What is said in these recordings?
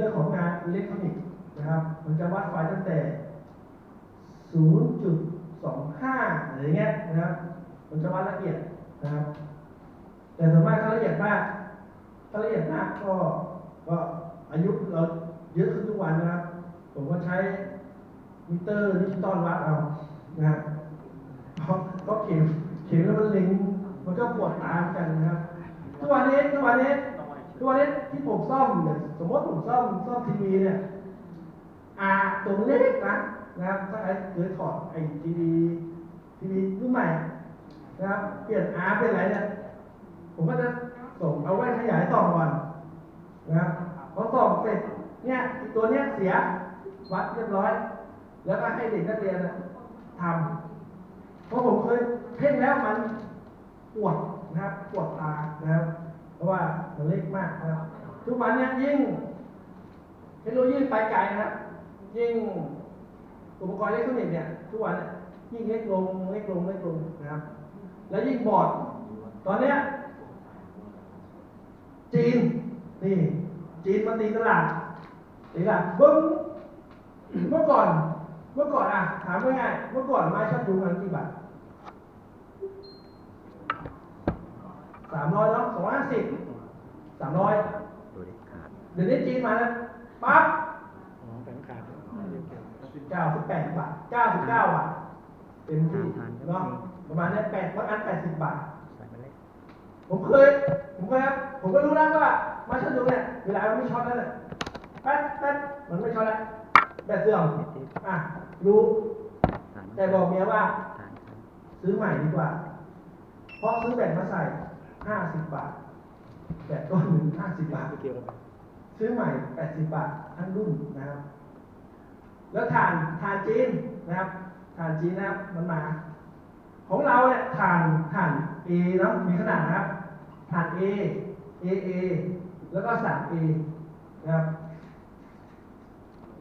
เตอร์ของงานอิเล็กทรอนิกส์นะครับมันจะวัดไฟตั้งแต่ 0.25อะไรเงี้ยนะครับมันจะวัดละเอียดนะครับ แต่ส่วนมากถ้าละเอียดมากถ้าละเอียดมากก็ก็อายุเราเยอะขึ้นทุกวันนะครับ ผมก็ใช้มิเตอร์ดิจิตอลวัดเอานะครับเพราะเข็มเข็มแล้วมันเล็งมันก็ปวดตามกันนะครับทุกวันนี้ทุกวันนี้ ทุกวันนี้ที่ผมซ่อมเนี่ยสมมติผมซ่อมซ่อมทีวีเนี่ยอาตัวเล็กนะนะครับถ้าใครเคยถอดไอ้ทีวีทีวีรุ่นใหม่นะครับเปลี่ยนอาเป็นอะไรเนี่ยผมก็จะส่งเอาแว่นขยายส่องก่อนนะครับพอส่องเสร็จเนี่ยตัวเนี้ยเสียวัดเรียบร้อย แล้วก็ให้เด็กนักเรียนทำเพราะผมเคยเพ่งแล้วมันปวดนะครับปวดตานะครับ เล็กมากนะครับทุกวันนี้ยิ่งเทคโนโลยีไปไกลนะครับยิ่งอุปกรณ์อิเล็กทรอนิกส์เนี่ยทุกวันยิ่งเล็กลงเล็กลงเล็กลงนะครับ แล้วยิ่งบอร์ดตอนเนี้ยจีนนี่จีนมาตีตลาดตีตลาดบึ้งเมื่อก่อน เมื่อก่อนอะถามง่ายเมื่อก่อนไม้ชัดดูกันกี่บาทสามร้อยเนาะสองร้อยห้าสิบ สามร้อยดูดิขาดเดี๋ยวนี้จีนมาแล้วปั๊บอ๋อแข็งขาดเก้าสิบแปดบาทเก้าสิบเก้าบาทเต็มที่เนาะประมาณเนี้ยแปดบางอันแปดสิบบาทใส่มาเล็กผมเคย ผมเคยครับ ผมก็รู้แล้วว่ามาชันดูเนี่ยเวลามันไม่ช็อตแล้วเนี่ยแป๊ดแป๊ดมันไม่ช็อตแล้วแบตเสื่อมอะรู้ฐานแต่บอกเมียว่าฐานครับซื้อใหม่ดีกว่า เพราะซื้อแบตมาใส่ห้าสิบบาท แบตต้นหนึ่งห้าสิบบาทไม่เกี่ยวกับซื้อใหม่80บาททั้งรุ่นนะครับ แล้วถ่านถ่านจีนนะครับถ่านจีนนะครับมันมา ของเราเนี่ยถ่านถ่าน A เนาะมีขนาดนะครับถ่าน A AA แล้วก็ 3A นะครับ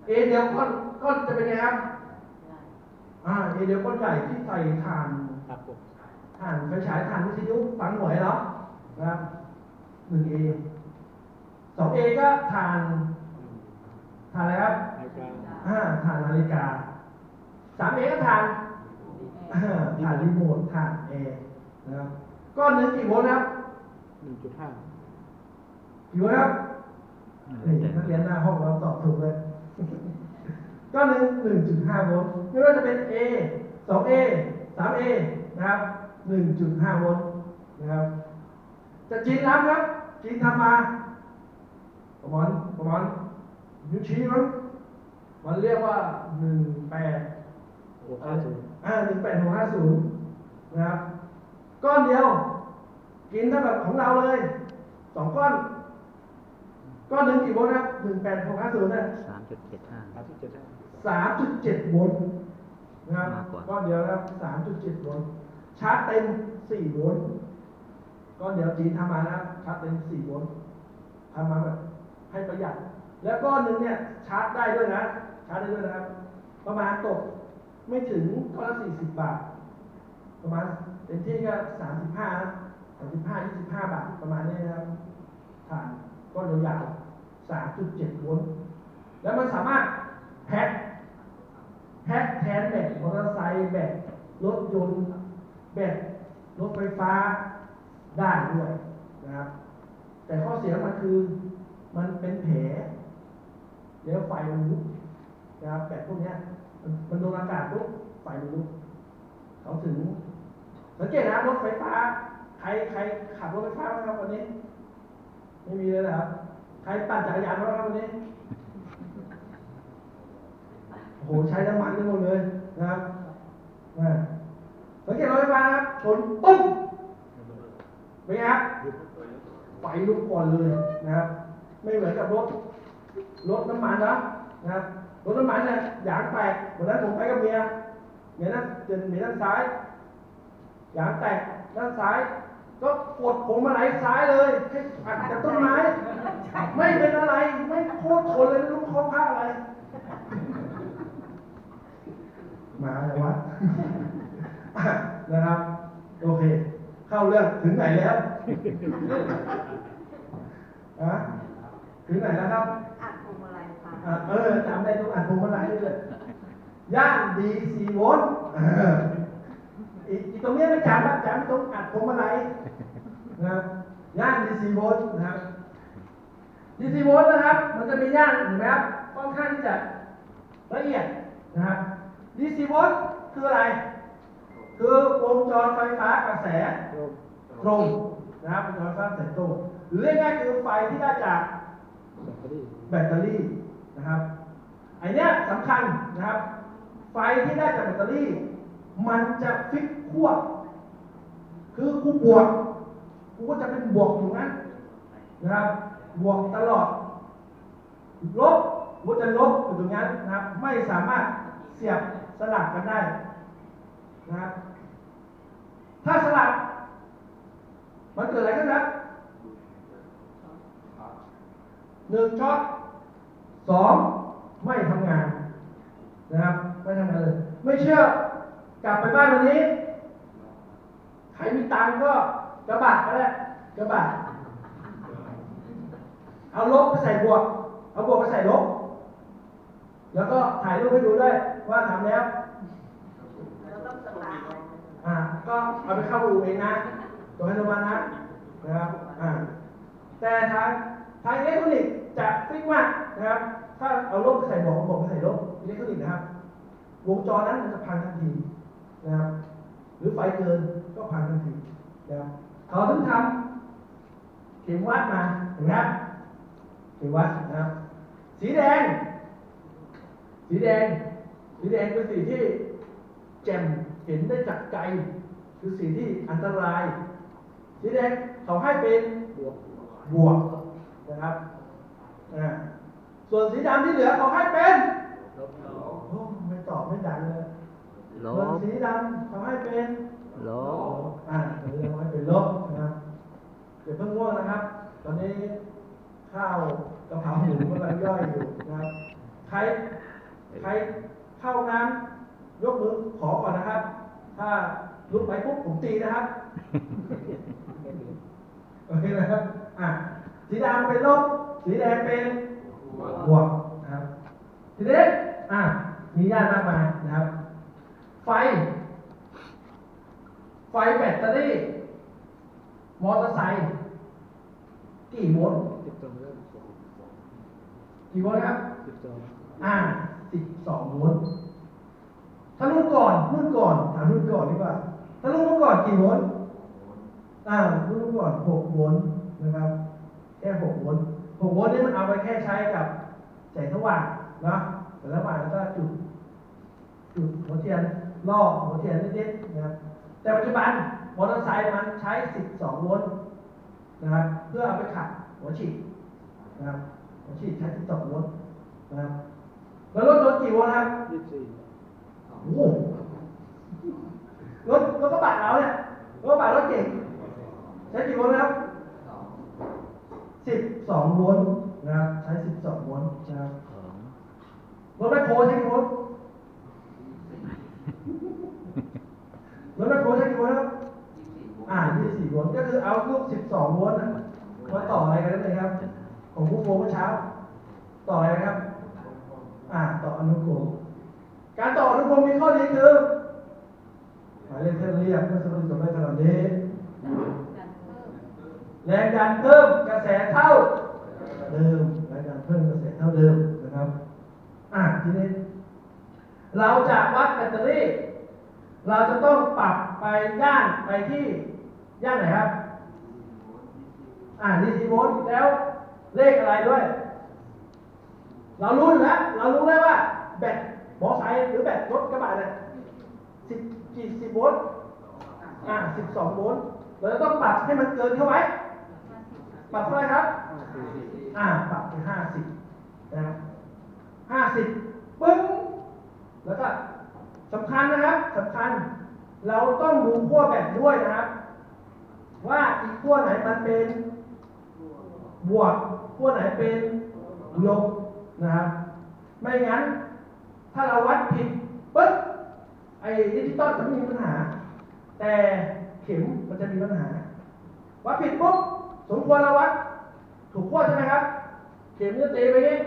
A เดียวก้อนก้อนจะเป็นไงครับอ่า A เดียวก้อนใหญ่ที่ใส่ถ่านครับผมถ่านไฟฉายถ่านวิทยุฝังหน่วยแล้วนะครับ หนึ่งเอสองเอก็ถ่านถ่านอะไรครับนาฬิกาอ่าถ่านนาฬิกาสามเอก็ถ่านอ่าถ่านรีโมทถ่านแอร์นะครับก้อนหนึ่งกี่โวลต์ครับหนึ่งจุดห้ากี่โวลต์ครับนี่นักเรียนหน้าห้องเราตอบถูกเลยก้อนหนึ่งหนึ่งจุดห้าโวลต์ไม่ว่าจะเป็น A สอง A สาม A นะครับหนึ่งจุดห้าโวลต์นะครับ จะจีนรับครับจีนทำมาประมาณประมาณนิ้วชี้มั้งมันเรียกว่าหนึ่งแปดหกห้าศูนย์อ่าหนึ่งแปดหกห้าศูนย์นะครับก้อนเดียว กินเท่ากับของเราเลยสองก้อน ก้อนหนึ่งกี่โวลต์ครับหนึ่งแปดหกห้าศูนย์เนี่ยสามจุดเจ็ดห้าสามสิบเจ็ดห้าสามจุดเจ็ดโวลต์นะครับมากกว่าก้อนเดียวนะครับสามจุดเจ็ดโวลต์ชาร์จเต็มสี่โวลต์ ก้อนเดียวจีนทำมานะครับชาร์จเต็มสี่โวลต์ทำมาแบบให้ประหยัด แล้วก้อนหนึ่งเนี่ยชาร์จได้ด้วยนะ ชาร์จได้ด้วยนะครับ ประมาณตกไม่ถึงก้อนละสี่สิบบาท ประมาณเต็มที่ก็สามสิบห้าสามสิบห้ายี่สิบห้าบาทประมาณนี้นะครับฐานก้อนยาวๆสามจุดเจ็ดโวลต์แล้วมันสามารถแพ็คแพ็คแทนแบตมอเตอร์ไซค์แบตรถยนต์แบตรถไฟฟ้า ได้ด้วยนะครับ แต่ข้อเสียมันคือมันเป็นแผลแล้วไฟมันลุกนะครับแบตพวกเนี้ยมันโดนอากาศปุ๊บไฟมันลุกเขาถึงสังเกตนะรถไฟฟ้า ใครใครขับรถไฟฟ้าบ้างครับวันนี้ ไม่มีเลยนะครับ ใครปั่นจักรยานบ้างครับวันนี้โอ้โหใช้น้ำมันกันหมดเลยนะครับสังเกตรถไฟฟ้านะครับชนปุ๊บ เป็นไงครับไฟลุกก่อนเลยนะครับ ไม่เหมือนกับรถ รถน้ำมันนะนะรถน้ำมันเนี่ยยางแตกวันนั้นผมไปกับเมียเมียนั่นเดินเมียด้านซ้ายยางแตกด้านซ้าย ก็กดผมมาไหลซ้ายเลยให้อัดกับต้นไม้ ไม่เป็นอะไร ไม่โคตรทนเลยไม่รู้เขาผ้าอะไรมาเลยวะนะครับ โอเค เข้าเรื่องถึงไหนแล้วอะถึงไหนแล้วครับอัดพวงมาลัยอะเออจำได้ต้องอ่านพวงมาลัยด้วยย่านดีซีโวลต์เอออีกอีกตรงเนี้ยไม่จำนะจำต้องอัดพวงมาลัยนะครับย่านดีซีโวลต์นะครับดีซีโวลต์นะครับ มันจะมีย่านเห็นไหมครับค่อนข้างที่จะละเอียดนะครับดีซีโวลต์คืออะไร คือวงจรไฟฟ้ากระแสโยมตรงนะครับวงจรไฟฟ้ากระแสตรงหรือเรียกง่ายๆคือไฟที่ได้จากแบตเตอรี่แบตเตอรี่นะครับไอเนี้ยสำคัญนะครับ ไฟที่ได้จากแบตเตอรี่ มันจะฟิกขั้วคือกูบวกกูก็จะเป็นบวกอยู่นั้นนะครับบวกตลอด ลบกูก็จะลบอยู่ตรงนั้นนะครับ ไม่สามารถเสียบสลับกันได้นะครับ ถ้าสลับมันเกิดอะไรขึ้นครับหนึ่งช็อตสองไม่ทำงานนะครับไม่ทำงานเลย ไม่เชื่อกลับไปบ้านวันนี้ ใครมีตังก็กระบะก็ได้กระบะเอาลบไปใส่บวก เอาบวกไปใส่ลบ แล้วก็ถ่ายรูปให้ดูด้วยว่าทำแล้ว ก็เอาไปเข้าอูเองนะตัวให้ระวังนะนะครับอ่าแต่ทางทางอิเล็กทรอนิกส์จะฟิกมานะครับถ้าเอาลบไปใส่บวกเอาบวกไปใส่ลบอิเล็กทรอนิกส์นะครับ วงจรนั้นมันจะพังทันทีนะครับ หรือไฟเกินก็พังทันทีนะครับเขาถึงทำเข็มวัดมาเห็นไหมครับเข็มวัดนะครับ สีแดง สีแดง สีแดงเป็นสีที่แจ่มเห็นได้จากไกล คือสีที่อันตรายสีแดงเขาให้เป็นบวกบวกนะครับอ่าส่วนสีดำที่เหลือเขาให้เป็นลบโอ้ไม่ตอบไม่ดังเลยลส่วนบสีดำเขาให้เป็นลบอ่าเดี๋ยวเราให้เป็นลบนะครับเดี๋ยวเพิ่งง่วงนะครับ ตอนนี้ข้าวกะเพราหมูกำลังย่อยอยู่นะครับใครใครเข้าห้องน้ำยกมือขอก่อนนะครับ ถ้า ลุกไปปุ๊บผมตีนะครับโอเคนะครับอะสีดำเป็นลบสีแดงเป็นบวกนะครับทีนี้อะมีญาติมากมายนะครับ ไฟ ไฟแบตเตอรี่ มอเตอร์ไซค์กี่โวลต์สิบสองเริ่มกี่โวลต์ครับสิบสองอ่าสิบสองโวลต์ถ้ารุ่นก่อนรุ่นก่อนถามรุ่นก่อนดีกว่า ถ้ารุ่นเมื่อก่อนกี่โวลต์อ่ารุ่นเมื่อก่อนหกโวลต์นะครับ แค่หกโวลต์หกโวลต์นี่มันเอาไปแค่ใช้กับแสงสว่างเนาะแสงสว่างแล้วก็จุด จุดหัวเทียนล่อหัวเทียนนิดๆนะครับแต่ปัจจุบันมอเตอร์ไซค์มันใช้ 12 โวลต์นะครับเพื่อเอาไปขับหัวฉีดนะครับหัวฉีดใช้ 12 โวลต์นะครับแล้วรถยนต์กี่โวลต์ครับยี่สิบสี่โอ้โห รถรถกระบะเราเนี่ยรถกระบะรถเก่งใช้กี่โวลต์นะครับ12โวลต์นะครับใช้12โวลต์นะครับสองรถแมคโครใช้กี่โวลต์รถแมคโครใช้กี่โวลต์ครับอ่า24โวลต์ก็คือเอาลูก12โวลต์นะมาต่ออะไรกันนั่นเองครับของผู้โฟเมื่อเช้า ต่ออะไรนะครับ อ่าต่ออนุกรมการต่ออนุกรมมีข้อดีคือหมายเลขเส้นเรียบเมื่อสมมติสมมติขนาดนี้แรงดันเพิ่มกระแสเท่าเดิมแรงดันเพิ่มกระแสเท่าเดิมนะครับอ่าทีนี้เราจะวัดแบตเตอรี่ เราจะต้องปรับไปย่านไปที่ย่านไหนครับ อ่า DC โวลต์แล้วเลขอะไรด้วย เรารู้อยู่แล้วเรารู้แล้วว่าแบตมอไซค์หรือแบตรถกระบะเนี่ยสิบ กี่สิบโวลต์อ่าสิบสองโวลต์เราจะต้องปรับให้มันเกินเข้าไว้ ปรับเท่าไหร่ครับห้าสี่สี่อ่า ปรับไปห้าสิบนะครับห้าสิบปึ้ง แล้วก็สำคัญนะครับสำคัญ เราต้องดูขั้วแบตด้วยนะครับ ว่าอีกขั้วไหนมันเป็นบวกขั้วไหนเป็นลบนะครับ ไม่งั้น ถ้าเราวัดผิดปึ๊บ ไอ้ดิจิตอลจะไม่มีปัญหา แต่เข็มมันจะมีปัญหาวัดผิดปุ๊บสมควรเราวัดถูกขั้วใช่ไหมครับ เข็มจะตีไปนี้